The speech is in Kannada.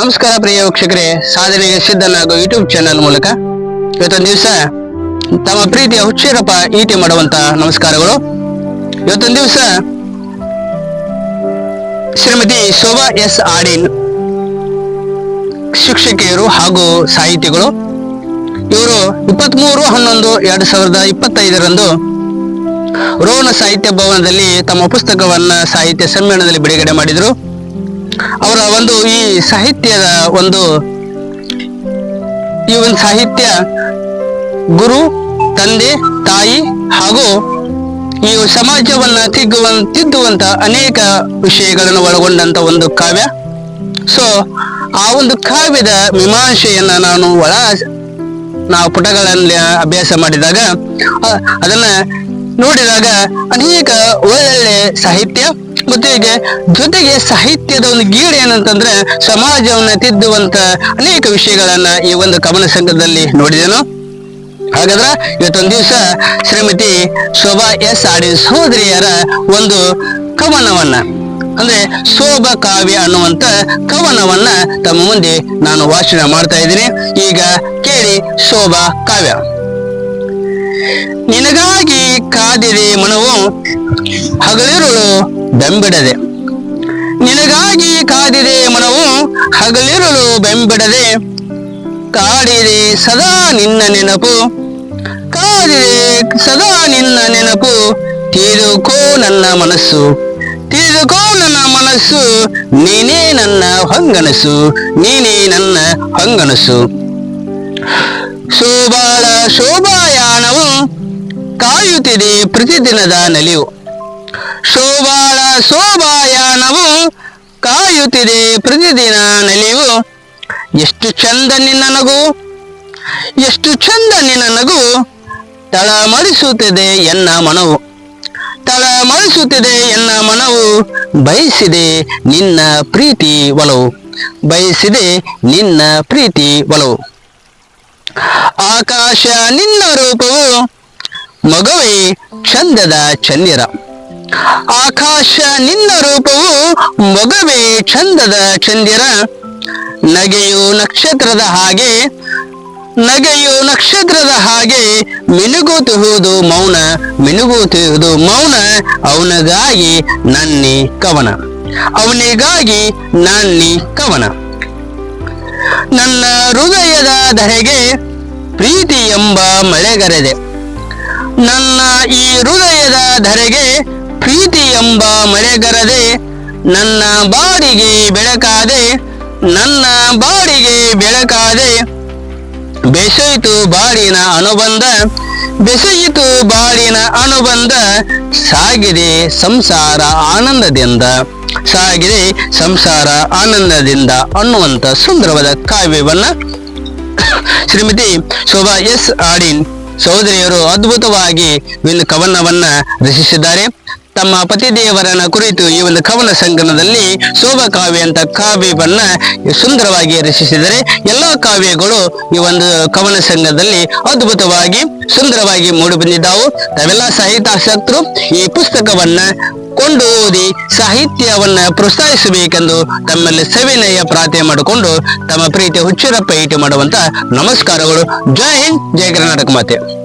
ನಮಸ್ಕಾರ ಪ್ರಿಯ ವೀಕ್ಷಕರೇ, ಸಾಧನೆಗೆ ಸಿದ್ಧನಾಗೋ ಯೂಟ್ಯೂಬ್ ಚಾನೆಲ್ ಮೂಲಕ. ಇವತ್ತೊಂದು ದಿವಸ ತಮ್ಮ ಪ್ರೀತಿಯ ಹುಚ್ಚೀರಪ್ಪ ಈಟಿ ಮಾಡುವಂತ ನಮಸ್ಕಾರಗಳು. ಇವತ್ತೊಂದು ದಿವಸ ಶ್ರೀಮತಿ ಶೋಭಾ ಎಸ್ ಆಡಿನ್ ಶಿಕ್ಷಕಿಯರು ಹಾಗೂ ಸಾಹಿತಿಗಳು. ಇವರು ಇಪ್ಪತ್ಮೂರು, ಹನ್ನೊಂದು, ಎರಡ್ ಸಾವಿರದ ಇಪ್ಪತ್ತೈದರಂದು ರೋಣ ಸಾಹಿತ್ಯ ಭವನದಲ್ಲಿ ತಮ್ಮ ಪುಸ್ತಕವನ್ನ ಸಾಹಿತ್ಯ ಸಮ್ಮೇಳನದಲ್ಲಿ ಬಿಡುಗಡೆ ಮಾಡಿದರು. ಅವರ ಒಂದು ಈ ಸಾಹಿತ್ಯದ ಒಂದು ಈ ಒಂದು ಸಾಹಿತ್ಯ ಗುರು, ತಂದೆ, ತಾಯಿ ಹಾಗೂ ಈ ಸಮಾಜವನ್ನ ತಿಗ್ಗುವ ತಿದ್ದುವಂತ ಅನೇಕ ವಿಷಯಗಳನ್ನು ಒಳಗೊಂಡಂತ ಒಂದು ಕಾವ್ಯ. ಸೊ ಆ ಒಂದು ಕಾವ್ಯದ ಮೀಮಾಂಸೆಯನ್ನ ನಾನು ಒಳ ನಾವು ಪುಟಗಳಲ್ಲಿ ಅಭ್ಯಾಸ ಮಾಡಿದಾಗ ಅದನ್ನ ನೋಡಿದಾಗ ಅನೇಕ ಒಳ್ಳೊಳ್ಳೆ ಸಾಹಿತ್ಯ ಜೊತೆಗೆ ಜೊತೆಗೆ ಸಾಹಿತ್ಯದ ಒಂದು ಗೀಳು ಏನಂತಂದ್ರೆ ಸಮಾಜವನ್ನ ತಿದ್ದುವಂತ ಅನೇಕ ವಿಷಯಗಳನ್ನ ಈ ಒಂದು ಕವನ ಸಂಘದಲ್ಲಿ ನೋಡಿದೆನು. ಹಾಗಾದ್ರೆ ಇವತ್ತೊಂದು ದಿವಸ ಶ್ರೀಮತಿ ಶೋಭಾ ಎಸ್ ಆಡಿ ಸಹೋದರಿಯರ ಒಂದು ಕವನವನ್ನ, ಅಂದ್ರೆ ಶೋಭ ಕಾವ್ಯ ಅನ್ನುವಂತ ಕವನವನ್ನ ತಮ್ಮ ಮುಂದೆ ನಾನು ವಾಚನ ಮಾಡ್ತಾ ಇದ್ದೀನಿ. ಈಗ ಕೇಳಿ ಶೋಭಾ ಕಾವ್ಯ. ನಿನಗಾಗಿ ಕಾದಿದೆ ಮನವು ಹಗಲಿರುಳು ಬೆಂಬಿಡದೆ. ನಿನಗಾಗಿ ಕಾದಿದೆ ಮನವು ಹಗಲಿರುಳು ಬೆಂಬಿಡದೆ. ಕಾಡಿದೆ ಸದಾ ನಿನ್ನ ನೆನಪು. ಕಾದಿದೆ ಸದಾ ನಿನ್ನ ನೆನಪು. ತೀರುಕೋ ನನ್ನ ಮನಸ್ಸು. ತಿಳಿದುಕೋ ನನ್ನ ಮನಸ್ಸು. ನೀನೇ ನನ್ನ ಹೊಂಗನಸು. ನೀನೇ ನನ್ನ ಹೊಂಗನಸು. ಶೋಭಾಳ ಶೋಭಾಯಾನವು ಕಾಯುತ್ತಿದೆ ಪ್ರತಿದಿನದ ನಲಿವು. ಶೋಭಾಳ ಶೋಭಾಯಾನವು ಕಾಯುತ್ತಿದೆ ಪ್ರತಿದಿನ ನಲಿವು. ಎಷ್ಟು ಚಂದ ನಿನ್ನ ನಗು, ಎಷ್ಟು ಚಂದ ನಿನ್ನ ನಗು ತಳಮಳಿಸುತ್ತಿದೆ ಎನ್ನ ಮನವು. ತಳಮಳಿಸುತ್ತಿದೆ ಎನ್ನ ಮನವು, ಬಯಸಿದೆ ನಿನ್ನ ಪ್ರೀತಿ ಒಲವು. ಬಯಸಿದೆ ನಿನ್ನ ಪ್ರೀತಿ ಒಲವು. ಆಕಾಶ ನಿನ್ನ ರೂಪವು ಮಗುವೆ ಚಂದದ ಚಂದಿರ ಆಕಾಶ ನಿನ್ನ ರೂಪವು ಮಗುವೆ, ಚಂದದ ಚಂದಿರ ನಗೆಯು ನಕ್ಷತ್ರದ ಹಾಗೆ, ನಗೆಯು ನಕ್ಷತ್ರದ ಹಾಗೆ ಮಿನುಗುತ್ತಿರುವುದು ಮೌನ ಮಿನುಗುತ್ತಿರುವುದು ಮೌನ, ಅವನಿಗಾಗಿ ನನ್ನಿ ಕವನ. ಅವನಿಗಾಗಿ ನನ್ನಿ ಕವನ. ನನ್ನ ಹೃದಯದ ಧರೆಗೆ ಪ್ರೀತಿ ಎಂಬ ಮಳೆಗರೆದೆ ನನ್ನ ಈ ಹೃದಯದ ಧರೆಗೆ ಪ್ರೀತಿ ಎಂಬ ಮಳೆಗರದೆ ನನ್ನ ಬಾಡಿಗೆ ಬೆಳಕಾದೆ, ನನ್ನ ಬಾಡಿಗೆ ಬೆಳಕಾದೆ. ಬೆಸೆಯಿತು ಬಾಳಿನ ಅನುಬಂಧ, ಬೆಸೆಯಿತು ಬಾಡಿನ ಅನುಬಂಧ, ಸಾಗಿದೆ ಸಂಸಾರ ಆನಂದದಿಂದ. ಸಾಗಿದೆ ಸಂಸಾರ ಆನಂದದಿಂದ ಅನ್ನುವಂತ ಸುಂದರವಾದ ಕಾವ್ಯವನ್ನ ಶ್ರೀಮತಿ ಶೋಭಾ ಎಸ್ ಆಡಿನ್ ಸಹೋದರಿಯರು ಅದ್ಭುತವಾಗಿ ಒಂದು ಕವನವನ್ನ ರಚಿಸಿದ್ದಾರೆ. ತಮ್ಮ ಪತಿದೇವರನ ಕುರಿತು ಈ ಒಂದು ಕವನ ಸಂಕಲನದಲ್ಲಿ ಶೋಭ ಕಾವ್ಯ ಅಂತ ಕಾವ್ಯವನ್ನ ಸುಂದರವಾಗಿ ರಚಿಸಿದರೆ ಎಲ್ಲ ಕಾವ್ಯಗಳು ಈ ಒಂದು ಕವನ ಸಂಘದಲ್ಲಿ ಅದ್ಭುತವಾಗಿ ಸುಂದರವಾಗಿ ಮೂಡಿ ಬಂದಿದ್ದಾವು. ತಾವೆಲ್ಲ ಸಾಹಿತ್ಯಾಸಕ್ತರು ಈ ಪುಸ್ತಕವನ್ನ ಕೊಂಡು ಓದಿ ಸಾಹಿತ್ಯವನ್ನ ಪ್ರೋತ್ಸಾಹಿಸಬೇಕೆಂದು ತಮ್ಮಲ್ಲಿ ಸವಿನಯ ಪ್ರಾರ್ಥನೆ ಮಾಡಿಕೊಂಡು ತಮ್ಮ ಪ್ರೀತಿ ಹುಚ್ಚರಪ್ಪ ಇಟ್ಟು ಮಾಡುವಂತ ನಮಸ್ಕಾರಗಳು. ಜೈ ಹಿಂದ್, ಜೈ ಕರ್ನಾಟಕ ಮಾತೆ.